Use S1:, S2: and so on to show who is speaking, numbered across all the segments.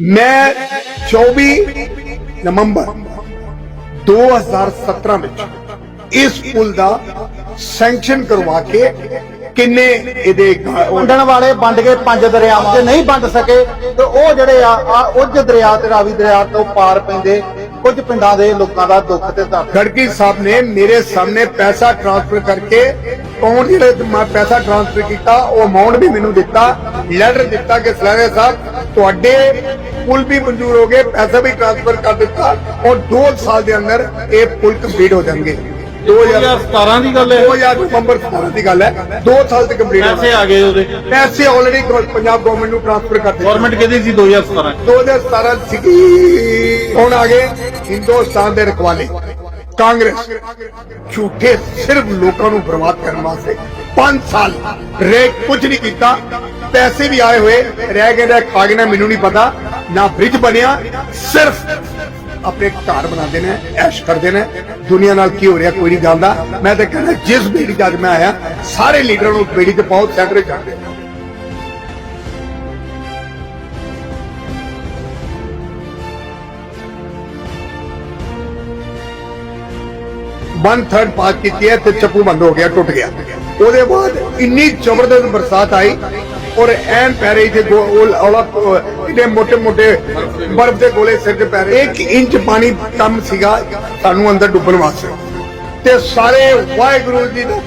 S1: ਮੈਂ 24 ਨਵੰਬਰ 2017 ਵਿੱਚ ਇਸ ਪੁਲ ਦਾ ਸੈਂਕਸ਼ਨ ਕਰਵਾ ਕੇ ਕਿੰਨੇ ਇਹਦੇ
S2: ਵੰਡਣ ਵਾਲੇ ਵੰਡ ਕੇ ਪੰਜ ਦਰਿਆਵਾਂ ਜੇ ਨਹੀਂ ਵੰਡ ਸਕੇ ਤੇ ਉਹ ਜਿਹੜੇ ਆ ਆ ਉੱਜ ਦਰਿਆ ਤੇ ਰਾਵੀ ਦਰਿਆ ਤੋਂ ਪਾਰ ਪੈਂਦੇ ਕੁਝ ਪਿੰਡਾਂ ਦੇ ਲੋਕਾਂ ਦਾ ਦੁੱਖ ਤੇ ਦਰਦ
S1: ਖੜਕੀ ਸਾਹਿਬ ਨੇ ਮੇਰੇ ਸਾਹਮਣੇ ਪੈਸਾ ਟ੍ਰਾਂਸਫਰ ਕਰਕੇ ਕੌਣ ਜਿਹੜੇ ਤੇ ਮੈਂ ਪੈਸਾ ਟ੍ਰਾਂਸਫਰ ਕੀਤਾ ਉਹ ਅਮਾਉਂਟ ਵੀ ਮੈਨੂੰ ਦਿੱਤਾ ਲੈਟਰ ਦਿੱਤਾ ਕਿ ਸਲਾਰੇ ਸਾਹਿਬ ਤੁਹਾਡੇ ਪੁਲ ਵੀ ਮਨਜ਼ੂਰ ਹੋ ਗਏ ਪੈਸਾ ਵੀ ਟ੍ਰਾਂਸਫਰ ਕਰ ਦਿੱਤਾ ਔਰ 2 ਸਾਲ ਦੇ ਅੰਦਰ ਇਹ ਪੁਲ ਕੰਪਲੀਟ ਹੋ ਜਾਣਗੇ। 2000
S2: 2017 ਦੀ ਗੱਲ ਹੈ।
S1: 2000 ਨਵੰਬਰ 17 ਦੀ ਗੱਲ ਹੈ। 2 ਸਾਲ ਤੇ ਕੰਪਲੀਟ
S2: ਪੈਸੇ ਆ ਗਏ ਉਹਦੇ।
S1: ਪੈਸੇ ਆਲਰੇਡੀ ਪੰਜਾਬ ਗਵਰਨਮੈਂਟ ਨੂੰ ਟ੍ਰਾਂਸਫਰ ਕਰ ਦਿੱਤੇ।
S2: ਗਵਰਨਮੈਂਟ ਕਹਿੰਦੀ ਸੀ 2017
S1: 2017 ਸੀਗੀ। ਹੁਣ ਆ ਗਏ ਹਿੰਦੁਸਤਾਨ ਦੇ ਰਖਵਾਲੇ। ਕਾਂਗਰਸ ਝੂਠੇ ਸਿਰਫ ਲੋਕਾਂ ਨੂੰ ਬਰਬਾਦ ਕਰਨ ਵਾਸਤੇ 5 ਸਾਲ ਰੇ ਕੁਝ ਨਹੀਂ ਕੀਤਾ, ਪੈਸੇ ਵੀ ਆਏ ਹੋਏ, ਰਹਿ ਗਏ ਨੇ ਖਾ ਗਏ ਨੇ, ਮੈਨੂੰ ਨਹੀਂ ਪਤਾ, ਨਾ ਬ੍ਰਿਜ ਬਣਿਆ, ਸਿਰਫ ਆਪਣੇ ਘਰ ਬਣਾਉਂਦੇ ਨੇ, ਐਸ਼ ਕਰਦੇ ਨੇ, ਦੁਨੀਆ ਨਾਲ ਕੀ ਹੋ ਰਿਹਾ ਕੋਈ ਨਹੀਂ ਜਾਣਦਾ। ਮੈਂ ਤਾਂ ਕਹਿੰਦਾ, ਜਿਸ ਬੇੜੀ 'ਚ ਅੱਜ ਮੈਂ ਆਇਆ, ਸਾਰੇ ਲੀਡਰਾਂ ਨੂੰ ਉਸ ਬੇੜੀ ਤੇ ਬਹੁਤ ਸੈਂਟਰ ਕਰਦੇ ਵਨ ਥਰਡ ਪਾਸ ਕੀਤੀ ਹੈ ਤੇ ਚੱਪੂ ਬੰਦ ਹੋ ਗਿਆ, ਟੁੱਟ ਗਿਆ। ਉਹਦੇ ਬਾਅਦ ਇੰਨੀ ਜ਼ਬਰਦਸਤ ਬਰਸਾਤ ਆਈ ਔਰ ਐਨ ਪੈਰੇ ਤੇ ਔਲਾ ਇਹਦੇ ਮੋٹے ਮੋٹے ਬਰਫ਼ ਦੇ ਗੋਲੇ ਸਿਰ ਤੇ ਪੈ ਰਹੇ 1 ਇੰਚ ਪਾਣੀ ਕਮ ਸੀਗਾ ਸਾਨੂੰ ਅੰਦਰ ਡੁੱਬਣ ਵਾਸਤੇ। ਤੇ ਸਾਰੇ ਵਾਹਿਗੁਰੂ ਜੀ ਦਾ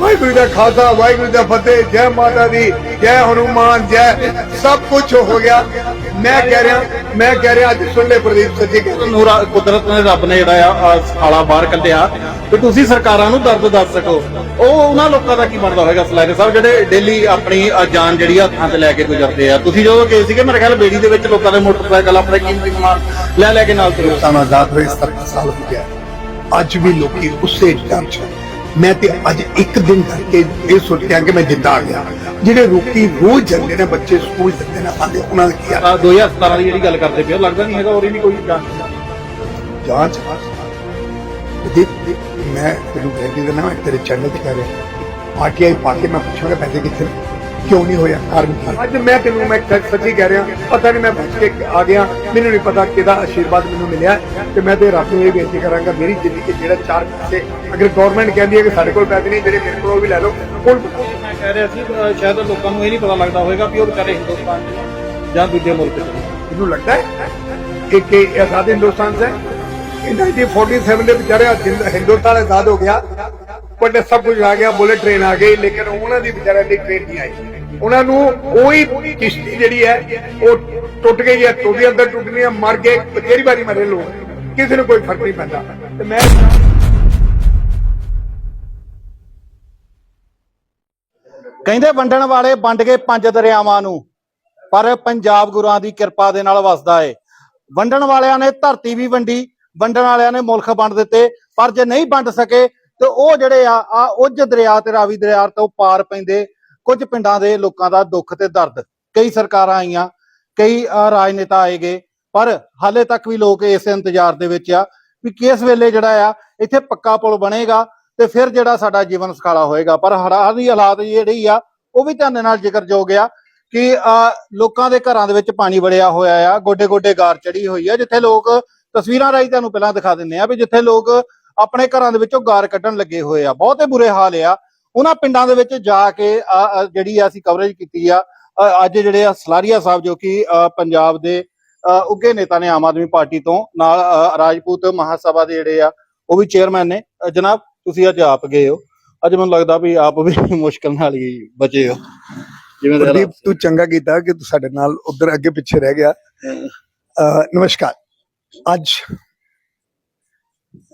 S1: ਵਾਹਿਗੁਰੂ ਦਾ ਖਾਲਸਾ, ਵਾਹਿਗੁਰੂ ਦਾ ਫਤਿਹ, ਜੈ ਮਾਤਾ ਦੀ, ਜੈ ਹਨੂਮਾਨ, ਜੈ ਸਭ ਕੁਝ ਹੋ ਗਿਆ। ਮੈਂ ਕਹਿ ਰਿਹਾ ਮੈਂ ਕਹਿ ਰਿਹਾ ਅੱਜ ਸੁਣ ਲੈ ਪ੍ਰਦੀਪ ਕਹਿ ਰਿਹਾ।
S2: ਨੂਰਾ ਕੁਦਰਤ ਨੇ ਰੱਬ ਨੇ ਜਿਹੜਾ ਆ ਸਾਲਾ ਬਾਹਰ ਕੱਢਿਆ। ਤੇ ਤੁਸੀਂ ਸਰਕਾਰਾਂ ਨੂੰ ਦਰਦ ਦੱਸ ਸਕੋ। ਉਹ ਉਹਨਾਂ ਲੋਕਾਂ ਦਾ ਕੀ ਬਣਦਾ ਹੋਵੇਗਾ ਸਲਾਰੇ ਸਾਹਿਬ ਜਿਹੜੇ ਡੇਲੀ ਆਪਣੀ ਜਾਨ ਜਿਹੜੀ ਆ ਹੱਥਾਂ ਤੇ ਲੈ ਕੇ ਗੁਜ਼ਰਦੇ ਆ। ਤੁਸੀਂ ਜਦੋਂ ਗਏ ਸੀਗੇ ਮੇਰੇ ਖਿਆਲ ਬੇੜੀ ਦੇ ਵਿੱਚ ਲੋਕਾਂ ਦੇ ਮੋਟਰਸਾਈਕਲ ਆਪਣੇ ਕੀਮਤੀ ਸਮਾਨ ਲੈ ਲੈ ਕੇ ਨਾਲ ਤੁਰੇ।
S1: ਹਿੰਦੁਸਤਾਨ ਆਜ਼ਾਦ ਹੋਏ 70 ਸਾਲ ਹੋ ਗਿਆ ਅੱਜ ਵੀ ਲੋਕੀ ਉਸੇ ਡਰ ਚ ਹੈ। ਮੈਂ ਤੇ ਅੱਜ ਇੱਕ ਦਿਨ ਕਰਕੇ ਇਹ ਸੋਚਿਆ ਕਿ ਮੈਂ ਜਿੰਦਾ ਆ ਗਿਆ। ਜਿਹੜੇ ਲੋਕੀ ਰੋਜ਼ ਜਾਂਦੇ ਨੇ ਬੱਚੇ ਸਕੂਲ ਜਾਂਦੇ ਨੇ ਆਂਦੇ ਉਹਨਾਂ ਦਾ ਕੀ ਆ।
S2: ਆ 2017 ਦੀ ਜਿਹੜੀ ਗੱਲ ਕਰਦੇ ਪਿਓ ਲੱਗਦਾ ਨਹੀਂ ਹੈਗਾ ਹੋਰ ਵੀ ਕੋਈ ਜਾਨ
S1: ਜਾਂਚ? ਦੇਖ ਮੈਂ ਤੈਨੂੰ ਕਹਿ ਕੇ ਦੇਣਾ ਮੈਂ ਤੇਰੇ ਚੈਨਲ ਤੇ ਕਹਿ ਰਿਹਾ। ਆਰਟੀਆਈ ਪਾ ਕੇ ਮੈਂ ਪੁੱਛਾਂਗਾ ਪੈਸੇ ਕਿੱਥੇ ਨੇ? ਕਿਉਂ ਨਹੀਂ ਹੋਇਆ ਕਾਰਨ ਕੀ? ਅੱਜ ਮੈਂ ਤੈਨੂੰ ਮੈਂ ਸੱਚ- ਕਹਿ ਰਿਹਾ ਪਤਾ ਨਹੀਂ ਮੈਂ ਬਚ ਕੇ ਆ ਗਿਆ ਮੈਨੂੰ ਨਹੀਂ ਪਤਾ ਕਿਹਦਾ ਆਸ਼ੀਰਵਾਦ ਮੈਨੂੰ ਮਿਲਿਆ ਤੇ ਮੈਂ ਤੇ ਰੱਬ ਨੂੰ ਇਹ ਬੇਨਤੀ ਕਰਾਂਗਾ ਮੇਰੀ ਜ਼ਿੰਦਗੀ ਜਿਹੜਾ ਚਾਰ ਪੈਸੇ ਅਗਰ ਗਵਰਨਮੈਂਟ ਕਹਿੰਦੀ ਹੈ ਕਿ ਸਾਡੇ ਕੋਲ ਪੈਸੇ ਨਹੀਂ ਜਿਹੜੇ ਮੇਰੇ ਕੋਲ ਉਹ ਵੀ ਲੈ ਲਓ ਹੁਣ
S2: ਮੈਂ ਕਹਿ ਰਿਹਾ ਸੀ ਸ਼ਾਇਦ ਲੋਕਾਂ ਨੂੰ ਇਹ ਨਹੀਂ ਪਤਾ ਲੱਗਦਾ ਹੋਵੇਗਾ ਵੀ ਉਹ ਵਿਚਾਰੇ ਹਿੰਦੁਸਤਾਨ ਨੇ ਜਾਂ ਦੂਜੇ ਮੁਲਕ ਨੇ।
S1: ਇਹਨੂੰ ਲੱਗਦਾ ਹੈ ਕਿ ਕਿ ਇਹ ਆਜ਼ਾਦ ਹਿੰਦੁਸਤਾਨ ਸੇ ਇਹ 1947 ਦੇ ਵਿਚਾਰੇ ਅੱਜ ਹਿੰਦ- ਹਿੰਦੁਸਤਾਨ ਆਜ਼ਾਦ ਹੋ ਗਿਆ ਬਟ ਸਭ ਕੁਝ ਆ ਗਿਆ ਬੁਲਟ ਟ੍ਰੇਨ ਆ ਗਈ ਲੇਕਿਨ ਉਹਨਾਂ ਦੀ ਵਿਚਾਰਿਆਂ ਦੀ ਟ੍ਰੇਨ ਨਹੀਂ ਆਈ ਉਹਨਾਂ ਨੂੰ ਉਹੀ ਕਿਸ਼ਤੀ ਜਿਹੜੀ ਹੈ, ਉਹ ਟੁੱਟ ਗਈ ਹੈ ਟੁੱਟੀ ਅੰਦਰ ਟੁੱਟਣੀ ਮਰ ਗਏ, ਬਥੇਰੀ ਵਾਰੀ ਮਰੇ ਲੋਕ। ਕਿਸੇ ਨੂੰ ਕੋਈ ਫ਼ਰਕ ਨਹੀਂ ਪੈਂਦਾ। ਤੇ ਮੈਂ
S2: ਕਹਿੰਦੇ ਵੰਡਣ ਵਾਲੇ ਵੰਡ ਕੇ ਪੰਜ ਦਰਿਆਵਾਂ ਨੂੰ, ਪਰ ਪੰਜਾਬ ਗੁਰੂਆਂ ਦੀ ਕਿਰਪਾ ਦੇ ਨਾਲ ਵਸਦਾ ਏ। ਵੰਡਣ ਵਾਲਿਆਂ ਨੇ ਧਰਤੀ ਵੀ ਵੰਡੀ, ਵੰਡਣ ਵਾਲਿਆਂ ਨੇ ਮੁਲਕ ਵੰਡ ਦਿੱਤੇ, ਪਰ ਜੇ ਨਹੀਂ ਵੰਡ ਸਕੇ, ਤੇ ਉਹ ਜਿਹੜੇ ਆ ਆ ਉੱਜ ਦਰਿਆ ਤੇ ਰਾਵੀ ਦਰਿਆ ਤੋਂ ਪਾਰ ਪੈਂਦੇ ਕੁਝ ਪਿੰਡਾਂ ਦੇ ਲੋਕਾਂ ਦਾ ਦੁੱਖ ਤੇ ਦਰਦ। ਕਈ ਸਰਕਾਰਾਂ ਆਈਆਂ ਕਈ ਅ, ਰਾਜਨੇਤਾ ਆਏਗੇ ਪਰ ਹਾਲੇ ਤੱਕ ਵੀ ਲੋਕ ਇਸ ਇੰਤਜ਼ਾਰ ਦੇ ਵਿੱਚ ਆ ਵੀ ਕਿਸ ਵੇਲੇ ਜਿਹੜਾ ਆ ਇੱਥੇ ਪੱਕਾ ਪੁਲ ਬਣੇਗਾ ਤੇ ਫਿਰ ਜਿਹੜਾ ਸਾਡਾ ਜੀਵਨ ਸੁਖਾਲਾ ਹੋਏਗਾ। ਪਰ ਹੜ੍ਹਾਂ ਦੀ ਹਾਲਾਤ ਜਿਹੜੀ ਆ ਉਹ ਵੀ ਧਿਆਨ ਨਾਲ ਜ਼ਿਕਰਯੋਗ ਆ ਕਿ ਅਹ, ਲੋਕਾਂ ਦੇ ਘਰਾਂ ਦੇ ਵਿੱਚ ਪਾਣੀ ਵੜਿਆ ਹੋਇਆ ਆ ਗੋਡੇ ਗੋਡੇ ਗਾਰ ਚੜੀ ਹੋਈ ਆ ਜਿੱਥੇ ਲੋਕ ਤਸਵੀਰਾਂ ਰਾਹੀਂ ਤੁਹਾਨੂੰ ਪਹਿਲਾਂ ਦਿਖਾ ਦਿੰਨੇ ਆ ਵੀ ਜਿੱਥੇ ਲੋਕ ਆਪਣੇ ਘਰਾਂ ਦੇ ਵਿੱਚੋਂ ਗਾਰ ਕੱਢਣ ਲੱਗੇ ਹੋਏ ਆ। ਬਹੁਤੇ ਬੁਰੇ ਹਾਲ ਆ ਉਹਨਾਂ ਪਿੰਡਾਂ ਦੇ ਵਿੱਚ ਜਾ ਕੇ ਜਿਹੜੀ ਅਸੀਂ ਕਵਰੇਜ ਕੀਤੀ ਆ ਅੱਜ ਜਿਹੜੇ ਆ ਸਲਾਰੀਆ ਸਾਹਿਬ ਜੋ ਕਿ ਪੰਜਾਬ ਦੇ ਉੱਘੇ ਨੇਤਾ ਨੇ ਆਮ ਆਦਮੀ ਪਾਰਟੀ ਤੋਂ ਨਾਲ ਰਾਜਪੂਤ ਮਹਾਸਭਾ ਦੇ ਜਿਹੜੇ ਆ ਉਹ ਵੀ ਚੇਅਰਮੈਨ ਨੇ। ਜਨਾਬ ਤੁਸੀਂ ਅੱਜ ਆਪ ਗਏ ਹੋ। ਅੱਜ ਮੈਨੂੰ ਲੱਗਦਾ ਵੀ ਆਪ ਵੀ ਮੁਸ਼ਕਲ ਨਾਲ ਹੀ ਬਚੇ ਹੋ। ਜਿਵੇਂ ਦੇ
S1: ਪ੍ਰਦੀਪ। ਤੂੰ ਚੰਗਾ ਕੀਤਾ ਕਿ ਤੂੰ ਸਾਡੇ ਨਾਲ ਉਧਰ ਅੱਗੇ ਪਿੱਛੇ ਰਹਿ ਗਿਆ। ਨਮਸਕਾਰ। ਅੱਜ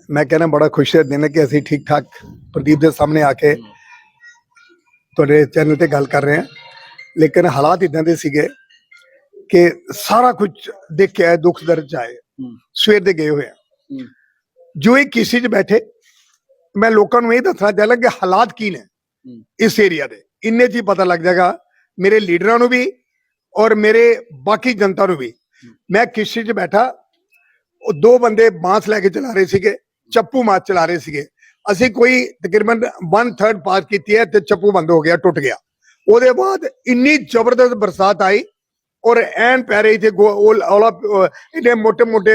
S1: ਮੈਂ ਕਹਿੰਦਾ ਬੜਾ ਖੁਸ਼ ਹੈ ਦਿਨ ਹੈ ਕਿ ਅਸੀਂ ਠੀਕ ਠਾਕ ਪ੍ਰਦੀਪ ਦੇ ਸਾਹਮਣੇ ਆ ਕੇ ਤੁਹਾਡੇ ਚੈਨਲ ਤੇ ਗੱਲ ਕਰ ਰਹੇ ਹਾਂ। ਲੇਕਿਨ ਹਾਲਾਤ ਇਦਾਂ ਦੇ ਸੀਗੇ ਕਿ ਸਾਰਾ ਕੁਝ ਦੇਖ ਕੇ ਆਏ। ਦੁੱਖ ਦਰਦ ਆਏ। ਸਵੇਰ ਦੇ ਗਏ ਹੋਏ ਆ। ਜੋ ਇਹ ਕਿਸੇ 'ਚ ਬੈਠੇ ਮੈਂ ਲੋਕਾਂ ਨੂੰ ਇਹ ਦੱਸਣਾ ਚਾਹੁੰਦਾ ਕਿ ਹਾਲਾਤ ਕੀ ਨੇ ਇਸ ਏਰੀਆ ਦੇ। ਇੰਨੇ 'ਚ ਹੀ ਪਤਾ ਲੱਗ ਜਾਏਗਾ ਮੇਰੇ ਲੀਡਰਾਂ ਨੂੰ ਵੀ ਔਰ ਮੇਰੇ ਬਾਕੀ ਜਨਤਾ ਨੂੰ ਵੀ। ਮੈਂ ਕਿਸੇ 'ਚ ਬੈਠਾ ਉਹ ਦੋ ਬੰਦੇ ਬਾਂਸ ਲੈ ਕੇ ਚਲਾ ਰਹੇ ਸੀਗੇ ਚੱਪੂ ਮਾਰ ਚਲਾ ਰਹੇ ਸੀਗੇ। ਅਸੀਂ ਕੋਈ ਤਕਰੀਬਨ 1/3 ਪਾਸ ਕੀਤੀ ਹੈ ਤੇ ਚੱਪੂ ਬੰਦ ਹੋ ਗਿਆ ਟੁੱਟ ਗਿਆ। ਉਹਦੇ ਬਾਅਦ ਇੰਨੀ ਜ਼ਬਰਦਸਤ ਬਰਸਾਤ ਆਈ ਔਰ ਐਨ ਪੈ ਰਹੀ ਤੇ ਔਲਾ ਇਹਨੇ ਮੋٹے ਮੋٹے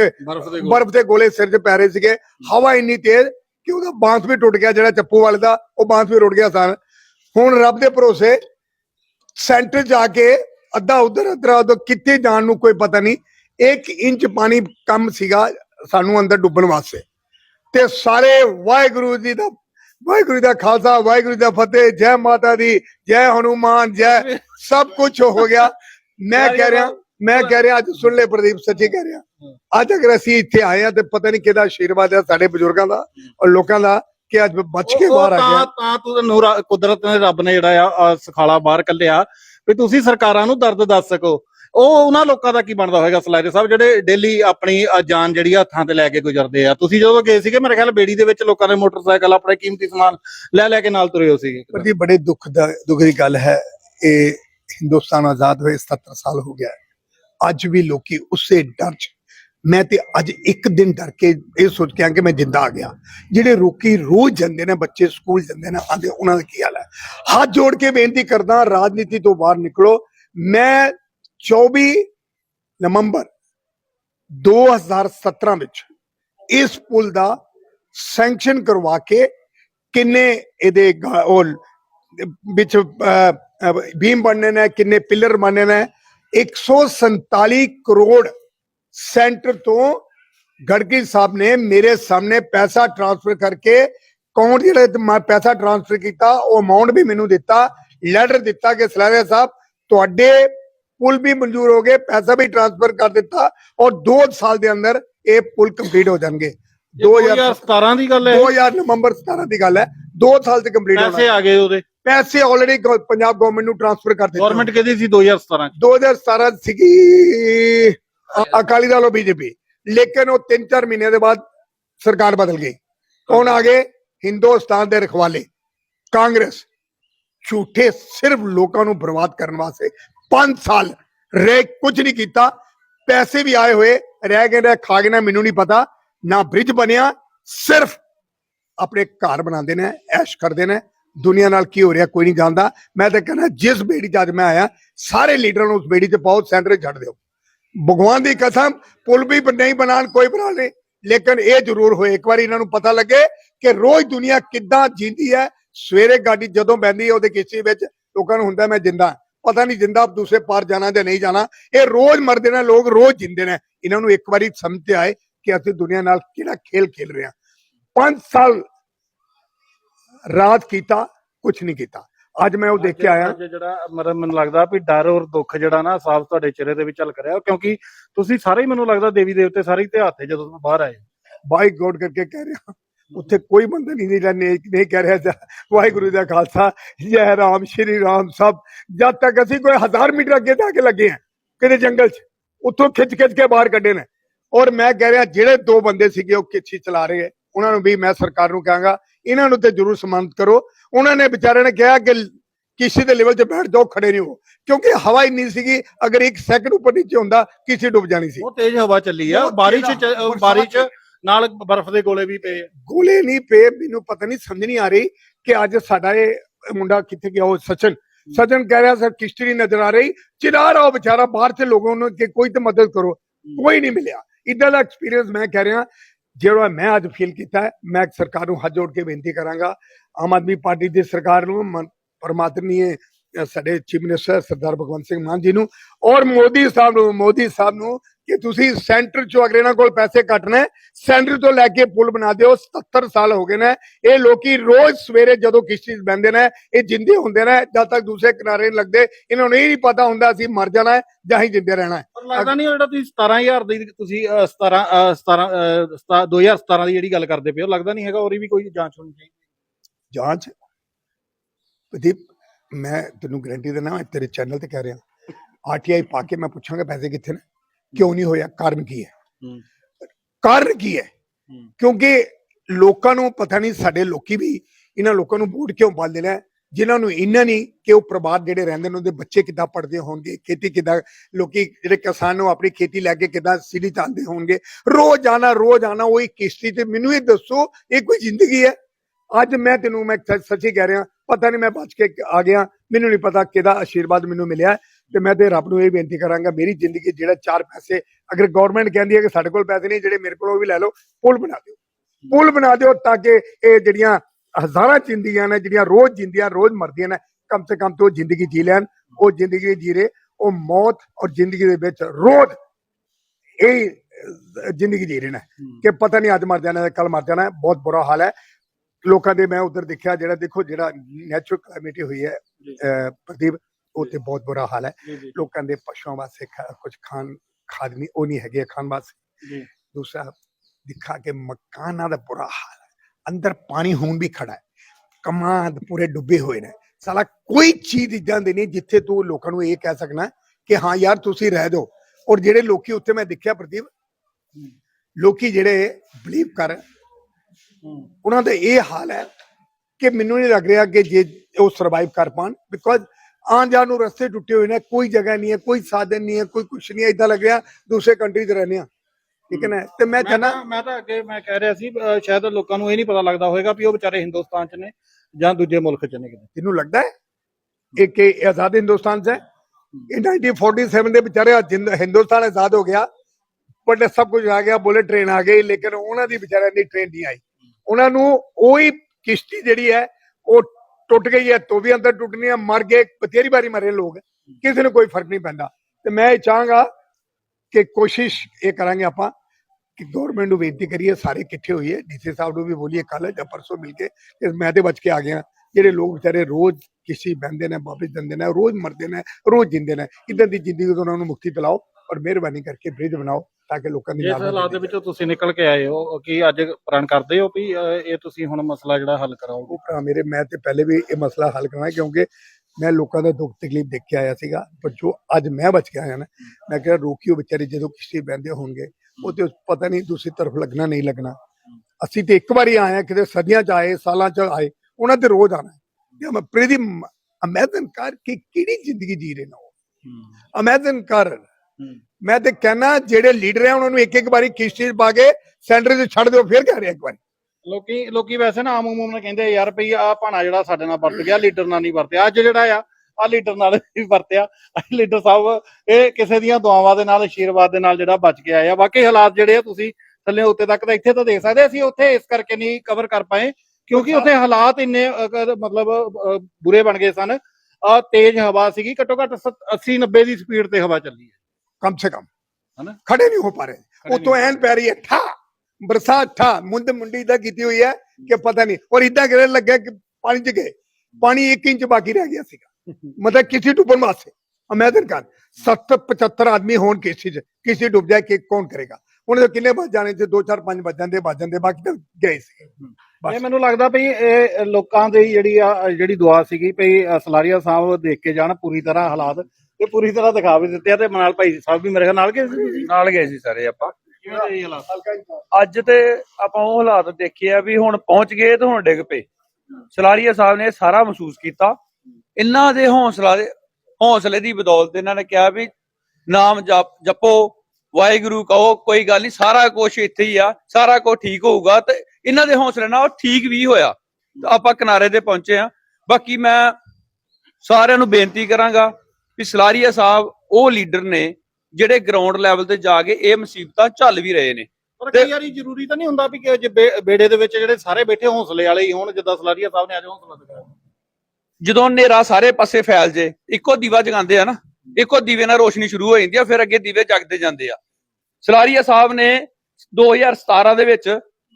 S2: ਬਰਫ਼ ਦੇ
S1: ਗੋਲੇ ਸਿਰ 'ਚ ਪੈ ਰਹੇ ਸੀਗੇ। ਹਵਾ ਇੰਨੀ ਤੇਜ਼ ਕਿ ਉਹਦਾ ਬਾਂਸ ਵੀ ਟੁੱਟ ਗਿਆ ਜਿਹੜਾ ਚੱਪੂ ਵਾਲੇ ਦਾ ਉਹ ਬਾਂਸ ਵੀ ਰੁੜ ਗਿਆ ਸਨ ਹੁਣ ਰੱਬ ਦੇ ਭਰੋਸੇ ਸੈਂਟਰ ਜਾ ਕੇ ਅੱਧਾ ਉਧਰ ਅੱਧਾ ਉਧਰ ਕਿੱਥੇ ਜਾਣ ਨੂੰ ਕੋਈ ਪਤਾ ਨਹੀਂ। 1 ਇੰਚ ਪਾਣੀ ਕੰਮ ਸੀਗਾ ਸਾਨੂੰ ਅੰਦਰ ਡੁੱਬਣ ਵਾਸਤੇ। ਤੇ ਸਾਰੇ ਵਾਹਿਗੁਰੂ ਜੀ ਦਾ ਵਾਹਿਗੁਰੂ ਦਾ ਖਾਲਸਾ ਵਾਹਿਗੁਰੂ ਦਾ ਫਤਿਹ ਜੈ ਮਾਤਾ ਦੀ ਜੈ ਹਨੂਮਾਨ ਜੈ ਸਭ ਕੁਝ ਹੋ ਗਿਆ। ਮੈਂ ਕਹਿ ਰਿਹਾ ਮੈਂ ਕਹਿ ਰਿਹਾ ਅੱਜ ਸੁਣ ਲੈ ਪ੍ਰਦੀਪ ਸੱਚੀ ਕਹਿ ਰਿਹਾ। ਅੱਜ ਅਗਰ ਅਸੀਂ ਇੱਥੇ ਆਏ ਆ ਤੇ ਪਤਾ ਨਹੀਂ ਕਿਹਦਾ ਆਸ਼ੀਰਵਾਦ ਹੈ ਸਾਡੇ ਬਜ਼ੁਰਗਾਂ ਦਾ ਔਰ ਲੋਕਾਂ ਦਾ ਕਿ ਅੱਜ ਬਚ ਕੇ ਬਾਹਰ ਆ
S2: ਤਾਂ
S1: ਗਿਆ।
S2: ਤਾਂ ਤੁਹਾਨੂੰ ਕੁਦਰਤ ਨੇ ਰੱਬ ਨੇ ਜਿਹੜਾ ਆ ਸਖਾਲਾ ਬਾਹਰ ਕੱਢਿਆ। ਵੀ ਤੁਸੀਂ ਸਰਕਾਰਾਂ ਨੂੰ ਦਰਦ ਦੱਸ ਸਕੋ। ਉਹ ਉਹਨਾਂ ਲੋਕਾਂ ਦਾ ਕੀ ਬਣਦਾ ਹੋਏਗਾ ਸਲਾਈਦਰ ਸਾਹਿਬ? ਜਿਹੜੇ ਡੇਲੀ ਆਪਣੀ ਜਾਨ ਜਿਹੜੀ ਹੱਥਾਂ ਤੇ ਲੈ ਕੇ ਗੁਜ਼ਰਦੇ ਆ। ਤੁਸੀਂ ਜਦੋਂ ਗਏ ਸੀਗੇ, ਮੇਰੇ ਖਿਆਲ ਬੇੜੀ ਦੇ ਵਿੱਚ ਲੋਕਾਂ ਦੇ ਮੋਟਰਸਾਈਕਲ, ਆਪਣੇ ਕੀਮਤੀ ਸਮਾਨ ਲੈ ਲੈ ਕੇ ਨਾਲ ਤੁਰੇ ਹੋ ਸੀਗੇ।
S1: ਪਰ ਜੀ, ਬੜੇ ਦੁੱਖ ਦਾ, ਦੁੱਖ ਦੀ ਗੱਲ ਹੈ, ਇਹ ਹਿੰਦੁਸਤਾਨ ਆਜ਼ਾਦ ਹੋਏ 77 ਸਾਲ ਹੋ ਗਿਆ। ਅੱਜ ਵੀ ਲੋਕੀ ਉਸੇ ਡਰ 'ਚ, ਮੈਂ ਤੇ ਅੱਜ ਇੱਕ ਦਿਨ ਡਰ ਕੇ ਇਹ ਸੋਚ ਕੇ ਆ ਕਿ ਮੈਂ ਜਿੰਦਾ ਆ ਗਿਆ। ਜਿਹੜੇ ਰੋਕੀ ਰੋਜ਼ ਜਾਂਦੇ ਨੇ, ਬੱਚੇ ਸਕੂਲ ਜਾਂਦੇ ਨੇ, ਆਂਦੇ, ਉਹਨਾਂ ਦਾ ਕੀ ਹਾਲ ਹੈ? ਹੱਥ ਜੋੜ ਕੇ ਬੇਨਤੀ ਕਰਦਾ, ਰਾਜਨੀਤੀ ਤੋਂ ਬਾਹਰ ਨਿਕਲੋ। ਮੈਂ 24 ਨਵੰਬਰ 2017 ਵਿੱਚ ਇਸ ਪੁਲ ਦਾ ਸੈਂਕਸ਼ਨ ਕਰਵਾ ਕੇ ਕਿੰਨੇ ਇਹਦੇ ਉਹ ਵਿੱਚ ਬੀਮ ਬਣਨੇ ਨੇ, ਕਿੰਨੇ ਪਿਲਰ ਬਣਨੇ ਨੇ 147 ਕਰੋੜ ਸੈਂਟਰ ਤੋਂ ਗੜਗੀ ਸਾਹਿਬ ਨੇ ਮੇਰੇ ਸਾਹਮਣੇ ਪੈਸਾ ਟ੍ਰਾਂਸਫਰ ਕਰਕੇ ਕੌਣ ਜਿਹੜਾ ਮੈਂ ਪੈਸਾ ਟ੍ਰਾਂਸਫਰ ਕੀਤਾ, ਉਹ ਅਮਾਉਂਟ ਵੀ ਮੈਨੂੰ ਦਿੱਤਾ ਲੈਟਰ ਦਿੱਤਾ ਕਿ ਸਲਾਰੀਆ ਸਾਹਿਬ, ਤੁਹਾਡੇ ਪੁਲ ਵੀ ਮਨਜ਼ੂਰ ਹੋ ਗਏ ਪੈਸਾ ਵੀ ਟ੍ਰਾਂਸਫਰ ਕਰ ਦਿੱਤਾ ਔਰ 2 ਸਾਲ ਦੇ ਅੰਦਰ ਇਹ ਪੁਲ ਕੰਪਲੀਟ ਹੋ ਜਾਣਗੇ। 2000
S2: 2017 ਦੀ ਗੱਲ ਹੈ
S1: 2000 ਨਵੰਬਰ 17 ਦੀ ਗੱਲ ਹੈ। 2 ਸਾਲ ਤੇ ਕੰਪਲੀਟ ਹੋਣਾ।
S2: ਪੈਸੇ ਆ ਗਏ ਉਹਦੇ।
S1: ਪੈਸੇ ਆਲਰੇਡੀ ਪੰਜਾਬ ਗਵਰਨਮੈਂਟ ਨੂੰ ਟ੍ਰਾਂਸਫਰ ਕਰ ਦਿੱਤੇ
S2: ਗਵਰਨਮੈਂਟ ਕਹਿੰਦੀ ਸੀ 2017 ਚ।
S1: 2017 ਸੀਗੀ ਅਕਾਲੀ ਦਲ ਔਰ ਬੀਜੇਪੀ। ਲੇਕਿਨ ਉਹ 3-4 ਮਹੀਨੇ ਦੇ ਬਾਅਦ ਸਰਕਾਰ ਬਦਲ ਗਈ। ਕੌਣ ਆ ਗਏ? ਹਿੰਦੁਸਤਾਨ ਦੇ ਰਖਵਾਲੇ। ਕਾਂਗਰਸ। ਝੂਠੇ ਸਿਰਫ ਲੋਕਾਂ ਨੂੰ ਬਰਬਾਦ ਕਰਨ ਵਾਸਤੇ 5 ਸਾਲ ਰਹਿ ਕੁਝ ਨਹੀਂ ਕੀਤਾ। ਪੈਸੇ ਵੀ ਆਏ ਹੋਏ, ਰਹਿ ਗਏ ਨੇ, ਖਾ ਗਏ ਨੇ, ਮੈਨੂੰ ਨਹੀਂ ਪਤਾ। ਨਾ ਬ੍ਰਿਜ ਬਣਿਆ, ਸਿਰਫ ਆਪਣੇ ਘਰ ਬਣਾਉਂਦੇ ਨੇ, ਐਸ਼ ਕਰਦੇ ਨੇ। ਦੁਨੀਆ ਨਾਲ ਕੀ ਹੋ ਰਿਹਾ ਕੋਈ ਨਹੀਂ ਜਾਣਦਾ। ਮੈਂ ਤਾਂ ਕਹਿੰਦਾ, ਜਿਸ ਬੇੜੀ 'ਚ ਅੱਜ ਮੈਂ ਆਇਆ, ਸਾਰੇ ਲੀਡਰਾਂ ਨੂੰ ਉਸ ਬੇੜੀ 'ਚ ਪਾਓ, ਸੈਂਟਰ ਛੱਡ ਦਿਓ। ਭਗਵਾਨ ਦੀ ਕਸਮ, ਪੁਲ ਵੀ ਨਹੀਂ ਬਣਾਉਣ ਕੋਈ ਬਣਾ ਲੇ ਲੇਕਿਨ ਇਹ ਜ਼ਰੂਰ ਹੋਏ, ਇੱਕ ਵਾਰੀ ਇਹਨਾਂ ਨੂੰ ਪਤਾ ਲੱਗੇ ਕਿ ਰੋਜ਼ ਦੁਨੀਆ ਕਿੱਦਾਂ ਜੀਂਦੀ ਹੈ। ਸਵੇਰੇ ਗਾਡੀ ਜਦੋਂ ਬੈਂਦੀ ਹੈ, ਉਹਦੇ ਕਿਸ਼ਤੀ ਵਿੱਚ ਲੋਕਾਂ ਨੂੰ ਹੁੰਦਾ, ਮੈਂ ਜਿੰਦਾ ਪਤਾ ਨਹੀਂ ਜਿੰਦਾ ਦੂਸਰੇ ਪਾਰ ਜਾਣਾ ਜਾਂ ਨਹੀਂ ਜਾਣਾ। ਇਹ ਰੋਜ਼ ਮਰਦੇ ਨੇ ਲੋਕ ਰੋਜ਼ ਜਿੰਦੇ ਨੇ। ਇਹਨਾਂ ਨੂੰ ਇੱਕ ਵਾਰੀ ਸਮਝ ਤੇ ਆਏ ਕਿ ਅਸੀਂ ਦੁਨੀਆ ਨਾਲ ਕਿਹੜਾ ਖੇਲ ਖੇਲ ਰਹੇ ਹਾਂ। 5 ਸਾਲ ਰਾਤ ਕੀਤਾ ਕੁਝ ਨਹੀਂ ਕੀਤਾ। ਅੱਜ ਮੈਂ ਉਹ ਦੇਖ ਕੇ ਆਇਆ
S2: ਜਿਹੜਾ ਮੈਨੂੰ ਲੱਗਦਾ ਵੀ ਡਰ ਔਰ ਦੁੱਖ ਜਿਹੜਾ ਨਾ ਸਾਫ਼ ਤੁਹਾਡੇ ਚਿਹਰੇ ਦੇ ਵਿੱਚ ਝਲਕ ਰਿਹਾ ਕਿਉਂਕਿ ਤੁਸੀਂ ਸਾਰੇ ਹੀ ਮੈਨੂੰ ਲੱਗਦਾ ਦੇਵੀ ਦੇਵਤੇ ਸਾਰੇ ਹੀ ਤੇ ਹੱਥੇ ਜਦੋਂ ਬਾਹਰ ਆਏ।
S1: ਬਾਈ ਗੋਡ ਕਰਕੇ ਕਹਿ ਰਿਹਾ। ਉੱਥੇ ਕੋਈ ਬੰਦਾ ਨਹੀਂ ਨਹੀਂ ਨਹੀਂ ਨਹੀਂ ਕਹਿ ਰਿਹਾ ਜਾ- ਵਾਹਿਗੁਰੂ ਦਾ ਖਾਲਸਾ ਜੈ ਰਾਮ ਸ਼੍ਰੀ ਰਾਮ ਸਭ। ਜਦ ਤੱਕ ਅਸੀਂ ਕੋਈ ਹਜ਼ਾਰ ਮੀਟਰ ਅੱਗੇ ਜਾ ਕੇ ਲੱਗੇ ਆ ਕਿਤੇ ਜੰਗਲ 'ਚ ਉੱਥੋਂ ਖਿੱਚ ਖਿੱਚ ਕੇ ਬਾਹਰ ਕੱਢੇ ਨੇ। ਔਰ ਮੈਂ ਕਹਿ ਰਿਹਾ ਜਿਹੜੇ ਦੋ ਬੰਦੇ ਸੀਗੇ ਉਹ ਕਿੱਛੀ ਚਲਾ ਰਹੇ ਉਹਨਾਂ ਨੂੰ ਵੀ ਮੈਂ ਸਰਕਾਰ ਨੂੰ ਕਹਾਂਗਾ ਇਹਨਾਂ ਨੂੰ ਤੇ ਜ਼ਰੂਰ ਸਨਮਾਨਿਤ ਕਰੋ। ਉਹਨਾਂ ਨੇ ਵਿਚਾਰਿਆਂ ਨੇ ਕਿਹਾ ਕਿ ਕਿਸੇ ਦੇ ਲੈਵਲ 'ਤੇ ਬੈਠ ਜਾਓ ਖੜੇ ਨਹੀਂ ਹੋ। ਕਿਉਂਕਿ ਹਵਾ ਇੰਨੀ ਸੀਗੀ ਅਗਰ ਇੱਕ ਸੈਕਿੰਡ ਉੱਪਰ ਨੀਚੇ ਹੁੰਦਾ ਕਿਸੇ ਡੁੱਬ ਜਾਣੀ ਸੀ।
S2: ਉਹ ਤੇਜ਼ ਹਵਾ ਚੱਲੀ ਆ।
S1: ਬਹੁਤ
S2: ਬਾਰਿਸ਼ ਬਾਰਿਸ਼ ਨਾਲ ਬਰਫ਼ ਦੇ ਗੋਲੇ ਵੀ ਪਏ ਆ।
S1: ਗੋਲੇ ਨਹੀਂ ਪਏ ਮੈਨੂੰ ਪਤਾ ਨਹੀਂ ਸਮਝ ਨਹੀਂ ਆ ਰਹੀ ਕਿ ਅੱਜ ਸਾਡਾ ਇਹ ਮੁੰਡਾ ਕਿੱਥੇ ਗਿਆ ਉਹ ਸਚਨ। ਸਚਨ ਕਹਿ ਰਿਹਾ ਸਰ ਕਿਸ਼ਤੀ ਨਹੀਂ ਨਜ਼ਰ ਆ ਰਹੀ। ਚਿਰਾ ਰਹਾ ਉਹ ਵਿਚਾਰਾ ਬਾਹਰ ਤੇ ਲੋਕਾਂ ਨੂੰ ਕਿ ਕੋਈ ਤਾਂ ਮਦਦ ਕਰੋ। ਕੋਈ ਨਹੀਂ ਮਿਲਿਆ। ਇਦਾਂ ਦਾ ਐਕਸਪੀਰੀਅੰਸ ਮੈਂ ਕਹਿ ਰਿਹਾ ਜਿਹੜਾ ਮੈਂ ਅੱਜ ਫੀਲ ਕੀਤਾ ਹੈ, ਮੈਂ ਸਰਕਾਰ ਨੂੰ ਹੱਥ ਜੋੜ ਕੇ ਬੇਨਤੀ ਕਰਾਂਗਾ। ਆਮ ਆਦਮੀ ਪਾਰਟੀ ਦੀ ਸਰਕਾਰ ਨੂੰ ਮਨ- ਸਾਡੇ ਚੀਫ ਮਿਨਿਸਟਰ ਸਰਦਾਰ ਭਗਵੰਤ ਸਿੰਘ ਮਾਨ ਜੀ ਨੂੰ ਔਰ ਮੋਦੀ ਸਾਹਿਬ ਨੂੰ ਮੋਦੀ ਸਾਹਿਬ ਨੂੰ ਕਿ ਤੁਸੀਂ ਸੈਂਟਰ ਚੋਂ ਅਗਰ ਇਹਨਾਂ ਕੋਲ ਪੈਸੇ ਕੱਟਣੇ ਸੈਂਟਰ ਤੋਂ ਲੈ ਕੇ ਪੁਲ ਬਣਾ ਦਿਓ 77 ਸਾਲ ਹੋ ਗਏ ਨੇ। ਇਹ ਲੋਕੀ ਰੋਜ਼ ਸਵੇਰੇ ਜਦੋਂ ਕਿਸ਼ਤੀ 'ਚ ਨੇ ਇਹ ਜਿੰਦੇ ਹੁੰਦੇ ਨੇ ਜਦ ਤੱਕ ਦੂਸਰੇ ਕਿਨਾਰੇ ਨਹੀਂ ਲੱਗਦੇ ਇਹਨਾਂ ਨੂੰ ਇਹ ਨਹੀਂ ਪਤਾ ਹੁੰਦਾ ਅਸੀਂ ਮਰ ਜਾਣਾ ਹੈ ਜਾਂ ਹੀ ਜਿੰਦੇ ਰਹਿਣਾ ਹੈ।
S2: ਪਰ ਲੱਗਦਾ ਨਹੀਂ ਜਿਹੜਾ ਤੁਸੀਂ 17000 ਦੀ ਤੁਸੀਂ ਅਹ, 17 ਅਹ, 17 ਅਹ, ਸਤਾ- 2017 ਦੀ ਜਿਹੜੀ ਗੱਲ ਕਰਦੇ ਪਏ ਹੋ ਲੱਗਦਾ ਨਹੀਂ ਹੈਗਾ ਉਹਦੀ ਵੀ ਕੋਈ ਜਾਂਚ ਹੋਣੀ ਚਾਹੀਦੀ?
S1: ਜਾਂਚ? ਪ੍ਰਦੀਪ ਮੈਂ ਤੈਨੂੰ ਗਾਰੰਟੀ ਦੇਣਾ ਮੈਂ ਤੇਰੇ ਚੈਨਲ ਤੇ ਕਹਿ ਰਿਹਾ। ਆਰਟੀਆਈ ਪਾ ਕੇ ਮੈਂ ਪੁੱਛਾਂਗਾ ਪੈਸੇ ਕਿੱਥੇ ਨੇ। ਕਿਉਂ ਨਹੀਂ ਹੋਇਆ? ਕਾਰਨ ਕੀ ਹੈ। ਕਾਰਨ ਕੀ ਹੈ। ਕਿਉਂਕਿ ਲੋਕਾਂ ਨੂੰ ਪਤਾ ਨਹੀਂ ਸਾਡੇ ਲੋਕੀ ਵੀ ਇਹਨਾਂ ਲੋਕਾਂ ਨੂੰ ਵੋਟ ਕਿਉਂ ਪਾਉਂਦੇ ਨੇ? ਜਿਨ੍ਹਾਂ ਨੂੰ ਇੰਨਾ ਨਹੀਂ ਕਿ ਉਹ ਪਰਿਵਾਰ ਜਿਹੜੇ ਰਹਿੰਦੇ ਨੇ ਉਹਦੇ ਬੱਚੇ ਕਿੱਦਾਂ ਪੜ੍ਹਦੇ ਹੋਣਗੇ ਖੇਤੀ ਕਿੱਦਾਂ ਲੋਕੀ ਜਿਹੜੇ ਕਿਸਾਨ ਨੂੰ ਆਪਣੀ ਖੇਤੀ ਲੈ ਕੇ ਕਿੱਦਾਂ ਸਿੱਧੀ ਚਾਹੁੰਦੇ ਹੋਣਗੇ। ਰੋਜ਼ ਆਣਾ ਰੋਜ਼ ਆਣਾ ਉਹੀ ਕਿਸ਼ਤੀ ਤੇ ਮੈਨੂੰ ਇਹ ਦੱਸੋ ਇਹ ਕੋਈ ਜ਼ਿੰਦਗੀ ਹੈ? ਅੱਜ ਮੈਂ ਤੈਨੂੰ ਮੈਂ ਸੱਚ- ਸੱਚੀ ਕਹਿ ਰਿਹਾ ਪਤਾ ਨਹੀਂ ਮੈਂ ਬਚ ਕੇ ਆ ਗਿਆ ਮੈਨੂੰ ਨਹੀਂ ਪਤਾ ਕਿਹਦਾ ਆਸ਼ੀਰਵਾਦ ਮੈਨੂੰ ਮਿਲਿਆ। ਤੇ ਮੈਂ ਤੇ ਰੱਬ ਨੂੰ ਇਹ ਬੇਨਤੀ ਕਰਾਂਗਾ ਮੇਰੀ ਜ਼ਿੰਦਗੀ ਜਿਹੜਾ ਚਾਰ ਪੈਸੇ ਅਗਰ ਗਵਰਨਮੈਂਟ ਕਹਿੰਦੀ ਹੈ ਕਿ ਸਾਡੇ ਕੋਲ ਪੈਸੇ ਨਹੀਂ ਜਿਹੜੇ ਮੇਰੇ ਕੋਲ ਉਹ ਵੀ ਲੈ ਲਓ ਪੁਲ ਬਣਾ ਦਿਓ। ਪੁਲ ਬਣਾ ਦਿਓ ਤਾਂ ਕਿ ਇਹ ਜਿਹੜੀਆਂ ਹਜ਼ਾਰਾਂ ਜ਼ਿੰਦਗੀਆਂ ਨੇ ਜਿਹੜੀਆਂ ਰੋਜ਼ ਜਿੰਦੀਆਂ ਰੋਜ਼ ਮਰਦੀਆਂ ਨੇ ਕਮ ਸੇ ਕਮ ਤੇ ਜ਼ਿੰਦਗੀ ਜੀ ਲੈਣ ਉਹ ਜ਼ਿੰਦਗੀ ਜੀ ਰਹੇ ਉਹ ਮੌਤ ਔਰ ਜ਼ਿੰਦਗੀ ਦੇ ਵਿੱਚ ਰੋਜ਼ ਇਹ ਜ਼ਿੰਦਗੀ ਜੀ ਰਹੇ ਨੇ। ਕਿ ਪਤਾ ਨਹੀਂ ਅੱਜ ਮਰ ਜਾਣਾ ਕੱਲ ਮਰ ਜਾਣਾ ਬਹੁਤ ਬੁਰਾ ਹਾਲ ਹੈ। ਲੋਕਾਂ ਦੇ ਮੈਂ ਉਧਰ ਦੇਖਿਆ ਜਿਹੜਾ ਦੇਖੋ ਜਿਹੜਾ ਨੈਚੁਰਲ ਕਲਾਮਿਟੀ ਹੋਈ ਹੈ ਪ੍ਰਦੀਪ ਉਹ ਤੇ ਬਹੁਤ ਬੁਰਾ ਹਾਲ ਹੈ। ਲੋਕਾਂ ਦੇ ਪਸ਼ੂਆਂ ਵਾਸਤੇ ਕੁਝ ਖਾਣ ਖਾਦ ਨਹੀਂ ਉਹ ਨਹੀਂ ਹੈਗੇ ਖਾਣ ਵਾਸਤੇ।
S2: ਜੀ।
S1: ਦੂਸਰਾ ਦਿਖਾ ਕਿ ਮਕਾਨਾਂ ਦਾ ਬੁਰਾ ਹਾਲ ਹੈ। ਅੰਦਰ ਪਾਣੀ ਹੁਣ ਵੀ ਖੜਾ ਹੈ। ਕਮਾਦ ਪੂਰੇ ਡੁੱਬੇ ਹੋਏ ਨੇ। ਸਾਲਾ ਕੋਈ ਚੀਜ਼ ਇਦਾਂ ਦੀ ਨਹੀਂ ਜਿੱਥੇ ਤੂੰ ਲੋਕਾਂ ਨੂੰ ਇਹ ਕਹਿ ਸਕਣਾ ਕਿ ਹਾਂ ਯਾਰ ਤੁਸੀਂ ਰਹਿ ਦਿਓ। ਔਰ ਜਿਹੜੇ ਲੋਕੀ ਉੱਥੇ ਮੈਂ ਦੇਖਿਆ ਪ੍ਰਦੀਪ ਲੋਕੀ ਜਿਹੜੇ ਬਲੀਵ ਕਰ ਉਹਨਾਂ ਦਾ ਇਹ ਹਾਲ ਹੈ ਕਿ ਮੈਨੂੰ ਨਹੀਂ ਲੱਗ ਰਿਹਾ ਕਿ ਜੇ ਉਹ ਸਰਵਾਈਵ ਕਰ ਪਾਣ ਬਿਕੋਜ਼ ਆਉਣ ਜਾਣ ਨੂੰ ਰਸਤੇ ਟੁੱਟੇ ਹੋਏ ਨੇ ਕੋਈ ਜਗ੍ਹਾ ਨਹੀਂ ਹੈ ਕੋਈ ਸਾਧਨ ਨਹੀਂ ਹੈ ਕੋਈ ਕੁਛ ਨਹੀਂ ਇਦਾਂ ਲੱਗ ਰਿਹਾ ਦੂਸਰੇ ਕੰਟਰੀ 'ਚ ਰਹਿੰਦੇ ਆ ਠੀਕ ਹੈ ਨਾ? ਤੇ ਮੈਂ
S2: ਮੈਂ ਤਾਂ ਮੈਂ ਤਾਂ ਅੱਗੇ ਮੈਂ ਕਹਿ ਰਿਹਾ ਸੀ ਸ਼ਾਇਦ ਲੋਕਾਂ ਨੂੰ ਇਹ ਨਹੀਂ ਪਤਾ ਲੱਗਦਾ ਹੋਵੇਗਾ ਵੀ ਉਹ ਵਿਚਾਰੇ ਹਿੰਦੁਸਤਾਨ 'ਚ ਨੇ ਜਾਂ ਦੂਜੇ ਮੁਲਕ 'ਚ ਨੇ ਕਿਤੇ।
S1: ਜਿਹਨੂੰ ਲੱਗਦਾ ਹੈ ਇਹ ਕਿ ਇਹ ਆਜ਼ਾਦ ਹਿੰਦੁਸਤਾਨ 'ਚ ਹੈ? ਇਹ 1947 ਦੇ ਵਿਚਾਰੇ ਅੱਜ ਹਿੰਦ- ਹਿੰਦੁਸਤਾਨ ਆਜ਼ਾਦ ਹੋ ਗਿਆ ਬਟ ਸਭ ਕੁਝ ਆ ਗਿਆ ਬੁਲੇਟ ਟ੍ਰੇਨ ਆ ਗਈ ਲੇਕਿਨ ਉਹਨਾਂ ਦੀ ਵਿਚਾਰਿਆਂ ਦੀ ਟ੍ਰੇਨ ਨਹੀਂ ਆਈ। ਉਹਨਾਂ ਨੂੰ ਉਹੀ ਕਿਸ਼ਤੀ ਜਿਹੜੀ ਹੈ ਉਹ ਟੁੱਟ ਗਈ ਹੈ, ਤੋਂ ਵੀ ਅੰਦਰ ਟੁੱਟਣੀ ਹੈ, ਮਰ ਗਏ, ਬਥੇਰੀ ਵਾਰੀ ਮਰੇ ਲੋਕ ਕਿਸੇ ਨੂੰ ਕੋਈ ਫ਼ਰਕ ਨਹੀਂ ਪੈਂਦਾ। ਤੇ ਮੈਂ ਇਹ ਚਾਹਾਂਗਾ ਕਿ ਕੋਸ਼ਿਸ਼ ਇਹ ਕਰਾਂਗੇ ਆਪਾਂ ਕਿ ਗਵਰਨਮੈਂਟ ਨੂੰ ਬੇਨਤੀ ਕਰੀਏ, ਸਾਰੇ ਇਕੱਠੇ ਹੋਈਏ, ਡੀਸੀ ਸਾਹਿਬ ਨੂੰ ਵੀ ਬੋਲੀਏ ਕੱਲ ਜਾਂ ਪਰਸੋਂ ਮਿਲ ਕੇ ਕਿ ਮੈਂ ਤੇ ਬਚ ਕੇ ਆ ਗਿਆ। ਜਿਹੜੇ ਲੋਕ ਵਿਚਾਰੇ ਰੋਜ਼ ਕਿਸੇ ਬੰਦੇ ਨੇ, ਵਾਪਸ ਦਿੰਦੇ ਨੇ, ਰੋਜ਼ ਮਰਦੇ ਨੇ, ਰੋਜ਼ ਜਿੰਦੇ ਨੇ ਇਦਾਂ ਦੀ ਜ਼ਿੰਦਗੀ ਤੋਂ ਉਹਨਾਂ ਨੂੰ ਮੁਕਤੀ ਦਿਲਾਓ। ਔਰ ਮਿਹਰਬਾਨੀ ਕਰਕੇ ਬ੍ਰਿਜ ਬਣਾਓ ਤਾਂ ਕਿ ਲੋਕਾਂ ਦੀ
S2: ਹਾਲਾਤ ਦੇ ਵਿੱਚੋਂ ਤੁਸੀਂ ਨਿਕਲ ਕੇ ਆਏ ਹੋ ਕੀ ਅੱਜ ਪ੍ਰਣ ਕਰਦੇ ਹੋ ਵੀ ਅਹ, ਇਹ ਤੁਸੀਂ ਹੁਣ ਮਸਲਾ ਜਿਹੜਾ ਹੱਲ ਕਰਾਓਗੇ?
S1: ਉਹ ਭਰਾ ਮੇਰੇ ਮੈਂ ਤੇ ਪਹਿਲੇ ਵੀ ਇਹ ਮਸਲਾ ਹੱਲ ਕਰਨਾ ਕਿਉਂਕਿ ਮੈਂ ਲੋਕਾਂ ਦਾ ਦੁੱਖ ਤਕਲੀਫ ਦੇਖ ਕੇ ਆਇਆ ਸੀਗਾ ਪਰ ਜੋ ਅੱਜ ਮੈਂ ਬਚ ਕੇ ਆਇਆ ਨਾ ਮੈਂ ਕਿਹਾ ਰੋਕਿਓ ਵਿਚਾਰੇ ਜਦੋਂ ਕਿਸੇ ਬਹਿੰਦੇ ਹੋਣਗੇ ਉਹ ਤੇ ਪਤਾ ਨਹੀਂ ਦੂਸਰੀ ਤਰਫ ਲੱਗਣਾ ਨਹੀਂ ਲੱਗਣਾ। ਅਸੀਂ ਤੇ ਇੱਕ ਵਾਰੀ ਆਏ ਹਾਂ ਕਿਤੇ ਸਦੀਆਂ ਚ ਆਏ ਸਾਲਾਂ ਚ ਆਏ ਉਹਨਾਂ ਤੇ ਰੋਜ਼ ਆਣਾ ਹੈ। ਮੈਂ ਪ੍ਰੀതി ਅਮੈਜ਼ਨ ਕਰ ਕਿ ਕਿਹੜੀ ਜ਼ਿੰਦਗੀ ਜੀ ਰਹੇ ਨੇ ਉਹ। ਅਮੈਜ਼ਨ ਕਰ ਮੈਂ ਤੇ ਕਹਿਣਾ ਜਿਹੜੇ ਲੀਡਰ ਆ ਉਹਨਾਂ ਨੂੰ ਇੱਕ ਇੱਕ ਵਾਰੀ ਕਿਸ਼ਤੀ 'ਚ ਪਾ ਕੇ ਸੈਂਟਰ 'ਚ ਛੱਡ ਦਿਓ ਫਿਰ ਕਹਿ ਰਿਹਾ ਇੱਕ ਵਾਰੀ।
S2: ਲੋਕੀ ਲੋਕੀ ਵੈਸੇ ਨਾ ਆਮ ਉਮੂਮ ਨੇ ਕਹਿੰਦੇ ਯਾਰ ਭਈ ਆ ਭਾਣਾ ਜਿਹੜਾ ਸਾਡੇ ਨਾਲ ਵਰਤ ਗਿਆ ਲੀਡਰ ਨਾਲ ਨਹੀਂ ਵਰਤਿਆ। ਅੱਜ ਜਿਹੜਾ ਆ ਆ ਲੀਡਰ ਨਾਲ ਹੀ ਵਰਤਿਆ। ਲੀਡਰ ਸਾਹਿਬ ਇਹ ਕਿਸੇ ਦੀਆਂ ਦੁਆਵਾਂ ਦੇ ਨਾਲ ਆਸ਼ੀਰਵਾਦ ਦੇ ਨਾਲ ਜਿਹੜਾ ਬਚ ਕੇ ਆਏ ਆ। ਬਾਕੀ ਹਾਲਾਤ ਜਿਹੜੇ ਆ ਤੁਸੀਂ ਥੱਲੇ ਉੱਤੇ ਤੱਕ ਤਾਂ ਇੱਥੇ ਤਾਂ ਦੇਖ ਸਕਦੇ ਅਸੀਂ ਉੱਥੇ ਇਸ ਕਰਕੇ ਨਹੀਂ ਕਵਰ ਕਰ ਪਾਏ ਕਿਉਂਕਿ ਉੱਥੇ ਹਾਲਾਤ ਇੰਨੇ ਮਤਲਬ ਬੁਰੇ ਬਣ ਗਏ ਸਨ। ਆ ਤੇਜ਼ ਹਵਾ ਸੀਗੀ ਘੱਟੋ ਘੱਟ 80 90 ਦੀ ਸਪੀਡ ਤੇ ਹਵਾ ਚੱਲੀ ਹੈ।
S1: ਕਮ ਸੇ ਕਮ
S2: ਹਨਾ?
S1: ਖੜੇ ਨਹੀਂ ਹੋ ਪਾ ਰਹੇ
S2: ਖੜੇ
S1: ਉਤੋਂ
S2: ਨਹੀਂ
S1: ਐਨ ਪੈ ਰਹੀ ਹੈ ਠਾ ਬਰਸਾਤ ਠਾ ਮੁੰਦ ਮੁੰਡੀ ਦਾ ਕੀਤੀ ਹੋਈ ਹੈ ਕਿ ਪਤਾ ਨਹੀਂ ਔਰ ਇਦਾਂ ਗਿਰਨ ਲੱਗਾ ਕਿ ਪਾਣੀ ਚ ਗਏ ਪਾਣੀ 1 ਇੰਚ ਬਾਕੀ ਰਹਿ ਗਿਆ ਸੀਗਾ ਮਤਲਬ ਕਿਸੇ ਡੁੱਬਣ ਵਾਸਤੇ ਇਮੇਜਿਨ ਕਰ 70 75 ਆਦਮੀ ਹੋਣ ਕਿਸੇ ਚ ਕਿਸੇ ਡੁੱਬ ਜਾਏ ਕਿ ਕੌਣ ਕਰੇਗਾ ਉਹਨੇ ਤਾਂ ਕਿੰਨੇ ਵੱਜ ਜਾਣੇ ਚ 2 4 5 ਵੱਜ ਜਾਂਦੇ ਵੱਜ ਜਾਂਦੇ ਬਾਕੀ ਤਾਂ ਗਏ ਸੀ।
S2: ਇਹ ਮੈਨੂੰ ਲੱਗਦਾ ਭਈ ਇਹ ਲੋਕਾਂ ਦੀ ਜਿਹੜੀ ਆ ਜਿਹੜੀ ਦੁਆ ਸੀਗੀ ਭਈ ਅ, ਸਲਾਰੀਆ ਸਾਹਿਬ ਦੇਖ ਕੇ ਜਾਣ ਪੂਰੀ ਤਰ੍ਹਾਂ ਹਾਲਾਤ ਤੇ ਪੂਰੀ ਤਰ੍ਹਾਂ ਦਿਖਾ ਵੀ ਦਿੱਤੇ ਆ ਤੇ ਨਾਲ ਭਾਈ ਸਾਹਿਬ ਵੀ ਮੇਰੇ ਨਾਲ ਗਏ ਸੀ
S3: ਨਾਲ ਗਏ ਸੀ ਸਾਰੇ ਆਪਾਂ।
S2: ਕਿਵੇਂ ਦੇ ਇਹ ਹਾਲਾਤ?
S3: ਅੱਜ ਤੇ ਆਪਾਂ ਉਹ ਹਾਲਾਤ ਦੇਖੇ ਆ ਵੀ ਹੁਣ ਪਹੁੰਚ ਗਏ ਤੇ ਹੁਣ ਡਿੱਗ ਪਏ। ਸਲਾਰੀਆ ਸਾਹਿਬ ਨੇ ਇਹ ਸਾਰਾ ਮਹਿਸੂਸ ਕੀਤਾ। ਇਹਨਾਂ ਦੇ ਹੌਸਲਾ ਦੇ ਹੌਸਲੇ ਦੀ ਬਦੌਲਤ ਇਹਨਾਂ ਨੇ ਕਿਹਾ ਵੀ ਨਾਮ ਜਪ ਜਪੋ ਵਾਹਿਗੁਰੂ ਕਹੋ ਕੋਈ ਗੱਲ ਨਹੀਂ ਸਾਰਾ ਕੁਝ ਇੱਥੇ ਹੀ ਆ ਸਾਰਾ ਕੁਝ ਠੀਕ ਹੋਊਗਾ ਤੇ ਇਹਨਾਂ ਦੇ ਹੌਸਲੇ ਨਾਲ ਉਹ ਠੀਕ ਵੀ ਹੋਇਆ। ਤੇ ਆਪਾਂ ਕਿਨਾਰੇ ਤੇ ਪਹੁੰਚੇ ਆ। ਬਾਕੀ ਮੈਂ ਸਾਰਿਆਂ ਨੂੰ ਬੇਨਤੀ ਕਰਾਂਗਾ ਵੀ ਸਲਾਰੀਆ ਸਾਹਿਬ ਉਹ ਲੀਡਰ ਨੇ ਜਿਹੜੇ ਗਰਾਊਂਡ ਲੈਵਲ ਤੇ ਜਾ ਕੇ ਇਹ ਮੁਸੀਬਤਾਂ ਝੱਲ ਵੀ ਰਹੇ ਨੇ।
S2: ਪਰ ਕਈ ਵਾਰੀ ਜ਼ਰੂਰੀ ਤਾਂ ਨਹੀਂ ਹੁੰਦਾ ਵੀ ਕਿ ਜੇ ਬੇੜੇ ਦੇ ਵਿੱਚ ਜਿਹੜੇ ਸਾਰੇ ਬੈਠੇ ਹੌਸਲੇ ਵਾਲੇ ਹੀ ਹੋਣ ਜਿੱਦਾਂ ਸਲਾਰੀਆ ਸਾਹਿਬ ਨੇ ਅੱਜ ਹੌਸਲਾ ਦਿਖਾਇਆ
S3: ਜਦੋਂ ਹਨੇਰਾ ਸਾਰੇ ਪਾਸੇ ਫੈਲ ਜੇ ਇੱਕੋ ਦੀਵਾ ਜਗਾਉਂਦੇ ਆ ਨਾ ਇੱਕੋ ਦੀਵੇ ਨਾਲ ਰੋਸ਼ਨੀ ਸ਼ੁਰੂ ਹੋ ਜਾਂਦੀ ਆ ਫਿਰ ਅੱਗੇ ਦੀਵੇ ਜਗਦੇ ਜਾਂਦੇ ਆ। ਸਲਾਰੀਆ ਸਾਹਿਬ ਨੇ 2017 ਦੇ ਵਿੱਚ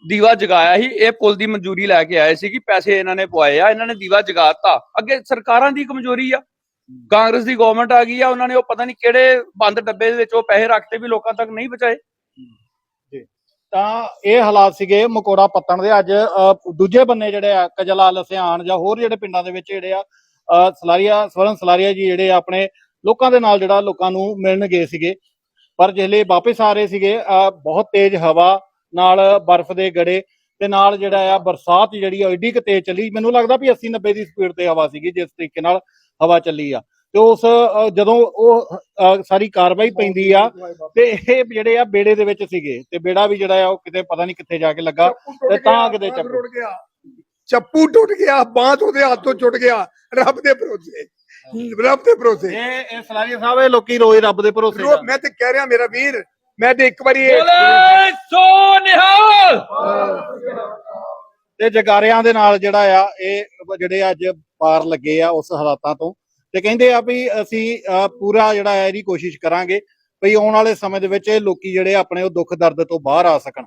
S3: ਦੀਵਾ ਜਗਾਇਆ ਸੀ ਇਹ ਪੁਲ ਦੀ ਮਨਜ਼ੂਰੀ ਲੈ ਕੇ ਆਏ ਸੀ ਕਿ ਪੈਸੇ ਇਹਨਾਂ ਨੇ ਪਵਾਏ ਆ ਇਹਨਾਂ ਨੇ ਦੀਵਾ ਜਗਾਤਾ ਅੱਗੇ ਸਰਕਾਰਾਂ ਦੀ ਕਮਜ਼ੋਰੀ ਆ ਕਾਂਗਰਸ ਦੀ ਗਵਰਨਮੈਂਟ ਆ ਗਈ ਆ, ਉਹਨਾਂ ਨੇ ਉਹ ਪਤਾ ਨਹੀਂ ਕਿਹੜੇ ਬੰਦ ਡੱਬੇ ਦੇ ਵਿੱਚ ਉਹ ਪੈਸੇ ਰੱਖਤੇ ਵੀ ਲੋਕਾਂ ਤੱਕ ਨਹੀਂ ਪਹੁੰਚਾਏ।
S2: ਤਾਂ ਇਹ ਹਾਲਾਤ ਸੀਗੇ ਮਕੋੜਾ ਪੱਤਣ ਦੇ। ਅੱਜ ਦੂਜੇ ਬੰਨੇ ਜਿਹੜੇ ਆ ਕਜਲਾ ਲਸਿਆਣ ਜਾਂ ਹੋਰ ਜਿਹੜੇ ਪਿੰਡਾਂ ਦੇ ਵਿੱਚ ਜਿਹੜੇ ਆ ਸਲਾਰੀਆ, ਸਵਰਨ ਸਲਾਰੀਆ ਜੀ ਜਿਹੜੇ ਆਪਣੇ ਲੋਕਾਂ ਦੇ ਨਾਲ ਜਿਹੜਾ ਲੋਕਾਂ ਨੂੰ ਮਿਲਣ ਗਏ ਸੀਗੇ। ਪਰ ਜਿਹੜੇ ਵਾਪਸ ਆ ਰਹੇ ਸੀਗੇ ਬਹੁਤ ਤੇਜ਼ ਹਵਾ ਨਾਲ ਬਰਫ਼ ਦੇ ਗੜੇ ਤੇ ਨਾਲ ਜਿਹੜਾ ਆ, ਬਰਸਾਤ ਜਿਹੜੀ ਆ ਏਡੀ ਕੁ ਤੇਜ਼ ਚੱਲੀ। ਮੈਨੂੰ ਲੱਗਦਾ ਵੀ 80 90 ਦੀ ਸਪੀਡ ਤੇ ਹਵਾ ਸੀਗੀ, ਜਿਸ ਤਰੀਕੇ ਨਾਲ ਹਵਾ ਚੱਲੀ ਆ। ਤੇ ਉਸ ਜਦੋਂ ਉਹ ਸਾਰੀ ਕਾਰਵਾਈ ਪੈਂਦੀ ਆ ਤੇ ਇਹ ਜਿਹੜੇ ਆ ਬੇੜੇ ਦੇ ਵਿੱਚ ਸੀਗੇ। ਤੇ ਬੇੜਾ ਵੀ ਜਿਹੜਾ ਆ ਉਹ ਕਿਤੇ ਪਤਾ ਨਹੀਂ ਕਿੱਥੇ ਜਾ ਕੇ ਲੱਗਾ ਤੇ ਤਾਂ ਕਿਤੇ ਚੱਪੂ।
S1: ਟੁੱਟ ਗਿਆ। ਚੱਪੂ ਟੁੱਟ ਗਿਆ ਬਾਂਹ ਉਹਦੇ ਹੱਥੋਂ ਛੁੱਟ ਗਿਆ। ਰੱਬ ਦੇ ਭਰੋਸੇ। ਰੱਬ ਦੇ ਭਰੋਸੇ।
S2: ਇਹ ਇਹ ਸਲਾਰੀਆ ਸਾਹਿਬ ਇਹ ਲੋਕੀ ਰੋਜ਼ ਰੱਬ ਦੇ ਭਰੋਸੇ
S1: ਰੋ- ਮੈਂ ਤੇ ਕਹਿ ਰਿਹਾ ਮੇਰਾ ਵੀਰ ਮੈਂ ਤੇ ਇੱਕ ਵਾਰੀ
S3: ਸੋ ਨਿਹਾਲ!
S2: ਤੇ ਜਗਾਰਿਆਂ ਦੇ ਨਾਲ ਜਿਹੜਾ ਆ ਇਹ ਜਿਹੜੇ ਅੱਜ ਪਾਰ ਲੱਗੇ ਆ ਉਸ ਹਾਲਾਤਾਂ ਤੋਂ ਤੇ ਕਹਿੰਦੇ ਆ ਵੀ ਅਸੀਂ ਅਹ, ਪੂਰਾ ਜਿਹੜਾ ਹੈ ਇਹਦੀ ਕੋਸ਼ਿਸ਼ ਕਰਾਂਗੇ ਵੀ ਆਉਣ ਵਾਲੇ ਸਮੇਂ ਦੇ ਵਿੱਚ ਇਹ ਲੋਕੀ ਜਿਹੜੇ ਆਪਣੇ ਉਹ ਦੁੱਖ ਦਰਦ ਤੋਂ ਬਾਹਰ ਆ ਸਕਣ।